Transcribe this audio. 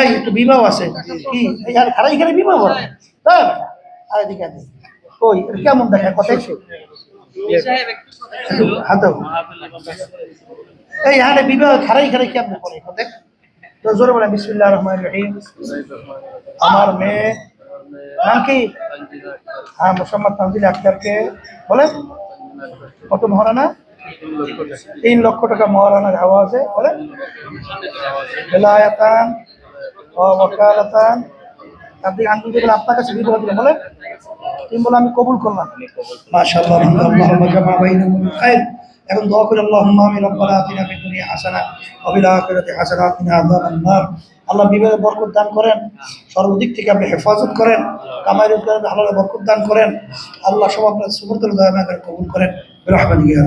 এই একটু বিবাহ আছে। কি? আর খারাই এখানে বিবাহ করে তাই বেটা? আর এদিকে কই কেমন দেখা কথা হাতে এই হারে বিবাহ খারাই খারাই কেমন করে তো জোরে বলে বিসমিল্লাহ রহমান রহিম। আমার মেয়ে নাম কি? হ্যাঁ মোসাম্মদ তানজিল আক্তারকে বলে কত মহারানা? তিন লক্ষ টাকা মহারানা দেওয়া আছে। বলে বেলায়াতান। আপনি আঙ্গুল আপনার কাছে ভিডিও দিলেন বলে তুমি বলে, আমি কবুল করলাম। মাশাআল্লাহ, আল্লাহুম্মা কামা বাইনাকুম খায়র এখন দোয়া করি, আল্লাহুম্মা আমিন, রব্বানা আতিনা ফিদ দুনিয়া হাসানা ওয়া ফিল আখিরাতি হাসানা ওয়া কিনা আযাবান নার। আল্লাহ বিবেকে বরকত দান করেন, সর্বদিক থেকে আপনি হেফাজত করেন, কামাই রোজগার হালালে বরকত দান করেন। আল্লাহ সব আপনার সুবর্তল দয়া কবুল করেন। রহমান গিয়া